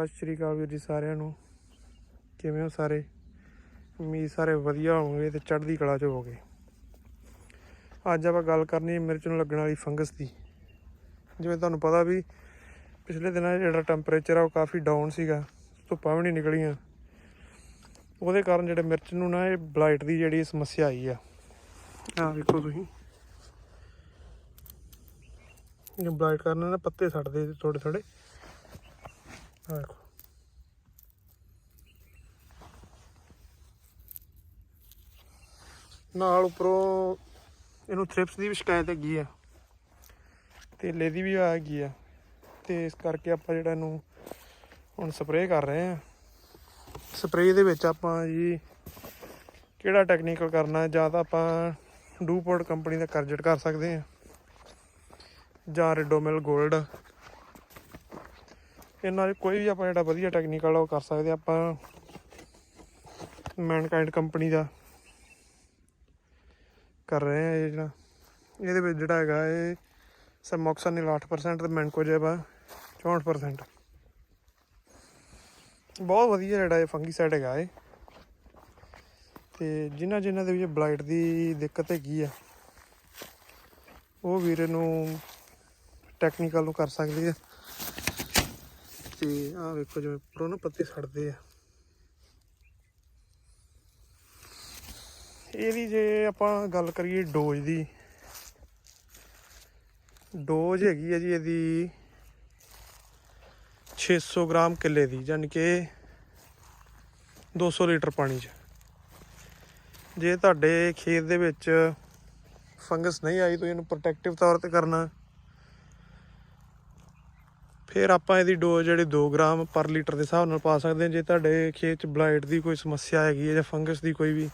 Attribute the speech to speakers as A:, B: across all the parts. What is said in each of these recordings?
A: ਸਤਿ ਸ਼੍ਰੀ ਅਕਾਲ ਵੀਰ ਜੀ ਸਾਰਿਆਂ ਨੂੰ। ਕਿਵੇਂ ਹੋ ਸਾਰੇ? ਉਮੀਦ ਸਾਰੇ ਵਧੀਆ ਹੋਵੋਗੇ ਤੇ ਚੜ੍ਹਦੀ ਕਲਾ 'ਚ ਹੋਵੋਗੇ। ਅੱਜ ਆਪਾਂ ਗੱਲ ਕਰਨੀ ਹੈ ਮਿਰਚ ਨੂੰ ਲੱਗਣ ਵਾਲੀ ਫੰਗਸ ਦੀ। ਜਿਵੇਂ ਤੁਹਾਨੂੰ ਪਤਾ ਵੀ ਪਿਛਲੇ ਦਿਨਾਂ ਜਿਹੜਾ ਟੈਂਪਰੇਚਰ ਆ ਉਹ ਕਾਫੀ ਡਾਊਨ ਸੀਗਾ, ਧੁੱਪਾਂ ਵੀ ਨਹੀਂ ਨਿਕਲੀਆਂ। ਉਹਦੇ ਕਾਰਨ ਜਿਹੜੇ ਮਿਰਚ ਨੂੰ ਨਾ ਇਹ ਬਲਾਈਟ ਦੀ ਜਿਹੜੀ ਸਮੱਸਿਆ ਆਈ ਆ। ਆਹ ਵੇਖੋ ਤੁਸੀਂ। ਇਹ ਬਲਾਈਟ ਕਾਰਨ ਨਾ ਪੱਤੇ ਸੜਦੇ ਥੋੜੇ ਥੋੜੇ ਆਹ ਦੇਖੋ ਨਾਲ ਉੱਪਰੋਂ ਇਹਨੂੰ ਥ੍ਰਿਪਸ ਦੀ ਵੀ ਸ਼ਿਕਾਇਤ ਹੈਗੀ ਆ। ਤੇਲੇ ਦੀ ਵੀ ਆ ਗਈ ਆ। ਤੇ ਇਸ ਕਰਕੇ ਆਪਾਂ ਜਿਹੜਾ ਇਹਨੂੰ ਹੁਣ ਸਪਰੇਅ ਕਰ ਰਹੇ ਆ। ਸਪਰੇਅ ਦੇ ਵਿੱਚ ਆਪਾਂ ਜੀ ਕਿਹੜਾ ਟੈਕਨੀਕਲ ਕਰਨਾ, ਜਾਂ ਤਾਂ ਆਪਾਂ ਡੂਪੋਰਟ ਕੰਪਨੀ ਦਾ ਕਰਜਟ ਕਰ ਸਕਦੇ ਆ। ਜਾਂ ਰੈਡੋਮਿਲ 골ਡ ਇਹਨਾਂ ਦੇ ਕੋਈ ਵੀ ਆਪਾਂ ਜਿਹੜਾ ਵਧੀਆ ਟੈਕਨੀਕਲ ਉਹ ਕਰ ਸਕਦੇ ਆਪਾਂ ਮੈਨਕਾਈਂਡ ਕੰਪਨੀ ਦਾ ਕਰ ਰਹੇ ਆ ਇਹ ਜਿਹੜਾ, ਇਹਦੇ ਵਿੱਚ ਜਿਹੜਾ ਹੈਗਾ ਇਹ ਸਮੋਕਸਾਨਿਲ 8% ਤੇ ਮੈਨਕੋਜੈਬ ਆ 64% ਬਹੁਤ ਵਧੀਆ ਜਿਹੜਾ ਇਹ ਫੰਗੀਸਾਈਡ ਹੈਗਾ ਇਹ। ਤੇ ਜਿਨ੍ਹਾਂ ਜਿਨ੍ਹਾਂ ਦੇ ਵਿੱਚ ਬਲਾਈਟ ਦੀ ਦਿੱਕਤ ਹੈਗੀ ਆ, ਉਹ ਵੀਰੇ ਨੂੰ ਟੈਕਨੀਕਲ ਨੂੰ ਕਰ ਸਕਦੇ ਆ। ਤੇ ਆਹ ਵੇਖੋ ਜਿਵੇਂ ਉੱਪਰੋਂ ਨਾ ਪੱਤੇ ਸੜਦੇ ਆ। ਇਹਦੀ ਜੇ ਆਪਾਂ ਗੱਲ ਕਰੀਏ ਡੋਜ਼ ਦੀ, ਡੋਜ਼ ਹੈਗੀ ਹੈ ਜੀ ਇਹਦੀ 600 ਗ੍ਰਾਮ ਕਿੱਲੇ ਦੀ ਯਾਨੀ ਕਿ 200 ਲੀਟਰ ਪਾਣੀ 'ਚ। ਜੇ ਤੁਹਾਡੇ ਖੇਤ ਦੇ ਵਿੱਚ ਫੰਗਸ ਨਹੀਂ ਆਈ ਤਾਂ ਇਹਨੂੰ ਪ੍ਰੋਟੈਕਟਿਵ ਤੌਰ ਤੇ ਕਰਨਾ। ਫਿਰ ਆਪਾਂ ਇਹਦੀ ਡੋਜ਼ ਜਿਹੜੀ 2 ਗ੍ਰਾਮ ਪਰ ਲੀਟਰ ਦੇ ਹਿਸਾਬ ਨਾਲ ਪਾ ਸਕਦੇ ਹਾਂ। ਜੇ ਤੁਹਾਡੇ ਖੇਤ 'ਚ ਬਲਾਈਟ ਦੀ ਕੋਈ ਸਮੱਸਿਆ ਹੈਗੀ ਹੈ ਜਾਂ ਫੰਗਸ ਦੀ ਕੋਈ ਵੀ,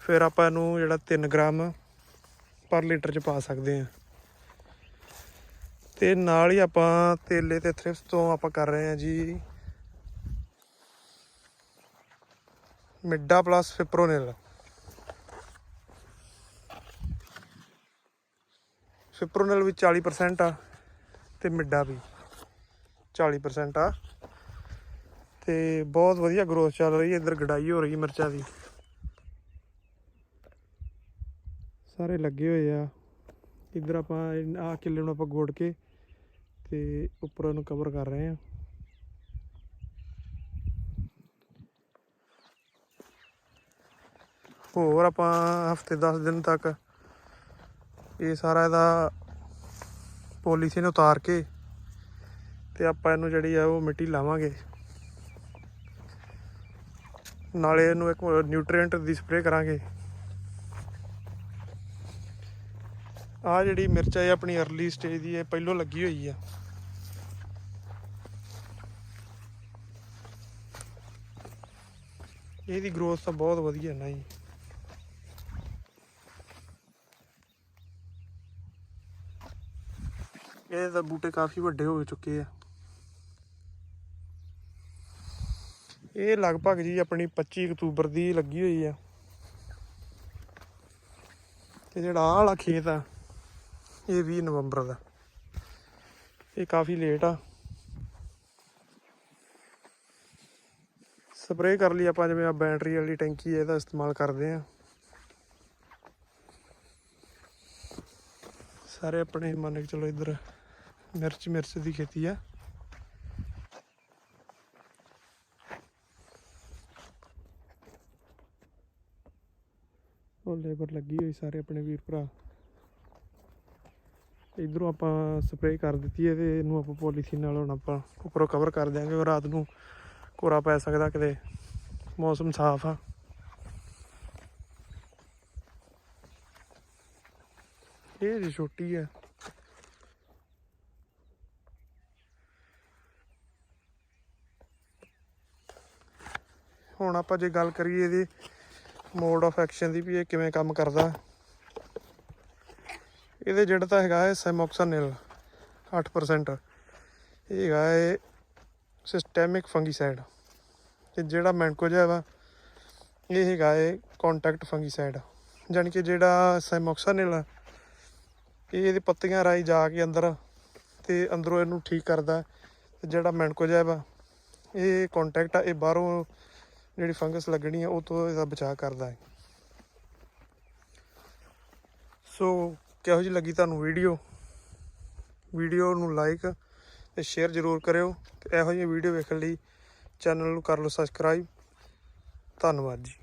A: ਫਿਰ ਆਪਾਂ ਇਹਨੂੰ ਜਿਹੜਾ 3 ਗ੍ਰਾਮ ਪਰ ਲੀਟਰ 'ਚ ਪਾ ਸਕਦੇ ਹਾਂ। ਤੇ ਨਾਲ ਹੀ ਆਪਾਂ ਤੇਲੇ ਤੇ ਥ੍ਰਿਪਸ ਤੋਂ ਆਪਾਂ ਕਰ ਰਹੇ ਹਾਂ ਜੀ। ਮਿੱਡਾ ਪਲੱਸ ਫਿਪਰੋਨਿਲ। ਫਿਪਰੋਨਿਲ ਵੀ 40% ਆ ਤੇ ਮਿੱਡਾ ਵੀ। 40% ਆ। ਤੇ ਬਹੁਤ ਵਧੀਆ ਗਰੋਥ ਚੱਲ ਰਹੀ ਹੈ, ਇੱਧਰ ਗੜਾਈ ਹੋ ਰਹੀ ਹੈ ਮਿਰਚਾਂ ਦੀ। ਸਾਰੇ ਲੱਗੇ ਹੋਏ ਆ। ਇੱਧਰ ਆਪਾਂ ਆ ਕਿੱਲੇ ਨੂੰ ਆਪਾਂ ਗੋੜ ਕੇ ਤੇ ਉੱਪਰ ਨੂੰ ਕਵਰ ਕਰ ਰਹੇ ਆ। ਹੋਰ ਆਪਾਂ ਹਫ਼ਤੇ 10 ਦਿਨ ਤੱਕ ਇਹ ਸਾਰਾ ਇਹਦਾ ਪੋਲੀਥੀਨ ਉਤਾਰ ਕੇ ਤੇ ਆਪਾਂ ਇਹਨੂੰ ਜਿਹੜੀ ਆ ਉਹ ਮਿੱਟੀ ਲਾਵਾਂਗੇ। ਨਾਲੇ ਇਹਨੂੰ ਇੱਕ ਨਿਊਟ੍ਰੀਐਂਟ ਦੀ ਸਪਰੇਅ ਕਰਾਂਗੇ। ਆ ਜਿਹੜੀ ਮਿਰਚ ਹੈ ਆਪਣੀ अर्ਲੀ ਸਟੇਜ ਦੀ ਹੈ ਪਹਿਲੋਂ ਲੱਗੀ ਹੋਈ ਆ। ਇਹਦੀ ਗਰੋਥ ਤਾਂ ਬਹੁਤ ਵਧੀਆ ਨਾ ਜੀ। ਇਹ ਤਾਂ ਬੂਟੇ ਕਾਫੀ ਵੱਡੇ ਹੋ ਚੁੱਕੇ ਆ। ਇਹ ਲਗਭਗ ਜੀ ਆਪਣੀ 25 ਅਕਤੂਬਰ ਦੀ ਲੱਗੀ ਹੋਈ ਆ। ਤੇ ਜਿਹੜਾ ਆਹ ਵਾਲਾ ਖੇਤ ਆ, ਇਹ 20 ਨਵੰਬਰ ਦਾ। ਇਹ ਕਾਫੀ ਲੇਟ ਆ। ਸਪਰੇਅ ਕਰ ਲਈ ਆਪਾਂ, ਜਿਵੇਂ ਆ ਬੈਟਰੀ ਵਾਲੀ ਟੈਂਕੀ ਹੈ ਇਹਦਾ ਇਸਤੇਮਾਲ ਕਰਦੇ ਆ। ਸਾਰੇ ਆਪਣੇ ਮੰਨ ਕੇ ਚਲੋ ਇੱਧਰ ਮਿਰਚ ਮਿਰਚ ਦੀ ਖੇਤੀ ਆ। ਉਹ ਲੇਬਰ ਲੱਗੀ ਹੋਈ ਸਾਰੇ ਆਪਣੇ ਵੀਰ ਭਰਾ। ਇਧਰੋਂ ਆਪਾਂ ਸਪਰੇਅ ਕਰ ਦਿੱਤੀ ਹੈ ਤੇ ਇਹਨੂੰ ਆਪਾਂ ਪੋਲੀਥੀਨ ਨਾਲ ਹੁਣ ਆਪਾਂ ਉੱਪਰੋਂ ਕਵਰ ਕਰ ਦਿਆਂਗੇ ਉਹ ਰਾਤ ਨੂੰ। ਕੋਰਾ ਪੈ ਸਕਦਾ ਕਿਤੇ। ਮੌਸਮ ਸਾਫ਼ ਆ। ਇਹ ਜੀ ਛੋਟੀ ਹੈ ਹੁਣ ਆਪਾਂ ਜੇ ਗੱਲ ਕਰੀਏ ਇਹਦੀ ਮੋਡ ਆਫ ਐਕਸ਼ਨ ਦੀ ਵੀ ਇਹ ਕਿਵੇਂ ਕੰਮ ਕਰਦਾ। ਇਹਦੇ ਜਿਹੜਾ ਤਾਂ ਹੈਗਾ ਹੈ ਸੈਮੋਕਸਾਨਿਲ 8% ਇਹ ਹੈਗਾ ਹੈ ਸਿਸਟੈਮਿਕ ਫੰਗੀਸਾਈਡ ਤੇ ਜਿਹੜਾ ਮੈਂਕੋਜਾ ਵਾ, ਇਹ ਹੈਗਾ ਹੈ ਕੰਟੈਕਟ ਫੰਗੀਸਾਈਡ ਜਾਣੀ ਕਿ ਜਿਹੜਾ ਸੈਮੋਕਸਾਨਿਲ ਆ, ਇਹ ਇਹਦੇ ਪੱਤੀਆਂ ਰਾਹੀਂ ਜਾ ਕੇ ਅੰਦਰ ਤੇ ਅੰਦਰੋਂ ਇਹਨੂੰ ਠੀਕ ਕਰਦਾ। ਤੇ ਜਿਹੜਾ ਮੈਂਕੋਜਾ ਵਾ, ਇਹ ਕੰਟੈਕਟ ਆ, ਇਹ ਬਾਹਰੋਂ ਜਿਹੜੀ ਫੰਗਸ ਲੱਗਣੀ ਹੈ ਉਹ ਤੋਂ ਇਹਦਾ ਬਚਾਅ ਕਰਦਾ ਹੈ। ਸੋ ਕਿਹੋ ਜਿਹੀ ਲੱਗੀ ਤੁਹਾਨੂੰ ਵੀਡੀਓ? ਵੀਡੀਓ ਨੂੰ ਲਾਈਕ ਤੇ ਸ਼ੇਅਰ ਜ਼ਰੂਰ ਕਰਿਓ। ਤੇ ਇਹੋ ਜਿਹੀ ਵੀਡੀਓ ਵੇਖਣ ਲਈ ਚੈਨਲ ਨੂੰ ਕਰ ਲਓ ਸਬਸਕ੍ਰਾਈਬ ਧੰਨਵਾਦ ਜੀ।